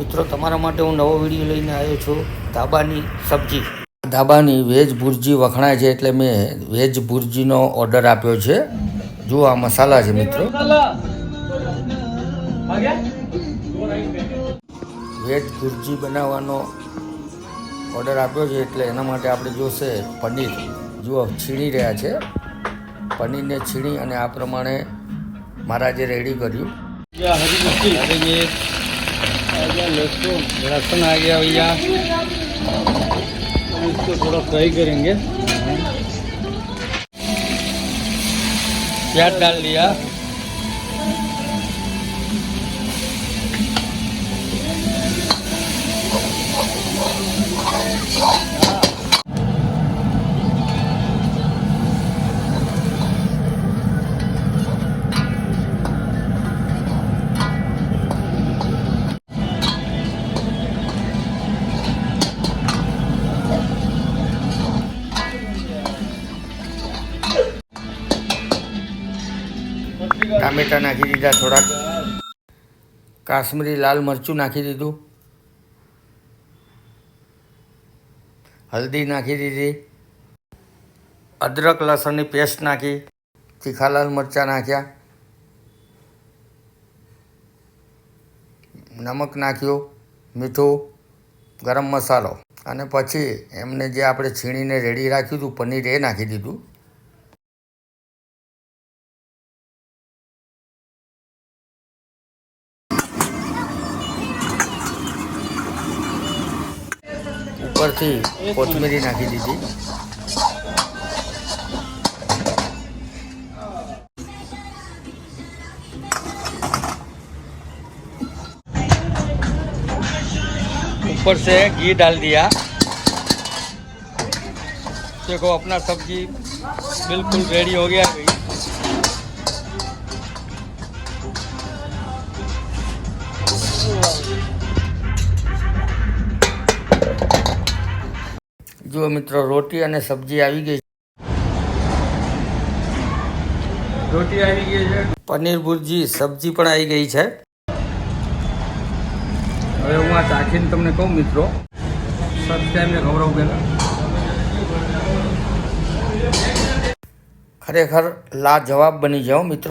મિત્રો તમારા માટે હું નવો વીડિયો લઈને આવ્યો છું ધાબાની સબ્જી. ધાબાની વેજ ભુરજી વખણાય છે એટલે મેં વેજ ભુરજીનો ઓર્ડર આપ્યો છે. જુઓ આ મસાલા છે મિત્રો. વેજ ભુરજી બનાવવાનો ઓર્ડર આપ્યો છે એટલે એના માટે આપણે જોશે પનીર. જુઓ છીણી રહ્યા છે. પનીરને છીણી અને આ પ્રમાણે મારા જે રેડી કર્યું. लहसुन आ गया भैया हम इसको थोड़ा फ्राई करेंगे। प्याज डाल दिया ટામેટા નાખી દીધા થોડાક. કાશ્મીરી લાલ મરચું નાખી દીધું. હલ્દી નાખી દીધી. અદરક, લસણની પેસ્ટ નાખી. તીખા લાલ મરચાં નાખ્યા. નમક નાખ્યું, મીઠું, ગરમ મસાલો. અને પછી એમને જે આપણે છીણીને રેડી રાખ્યું હતું, પનીર એ નાખી દીધું. ઉપરથી કોથમીરી નાખી દીધી ऊपर से घी डाल दिया देखो अपना सब्जी बिल्कुल रेडी हो गया જુઓ મિત્રો રોટી અને સબ્જી આવી ગઈ રોટી આવી ગઈ છે. પનીર ભુરજી સબ્જી પણ આવી ગઈ છે. હવે હું આ ચાખીને તમને કહું મિત્રો સબસ્ક્રાઈબને ખવડાવું પહેલાં. ખરેખર લાજવાબ બની જાઓ મિત્રો.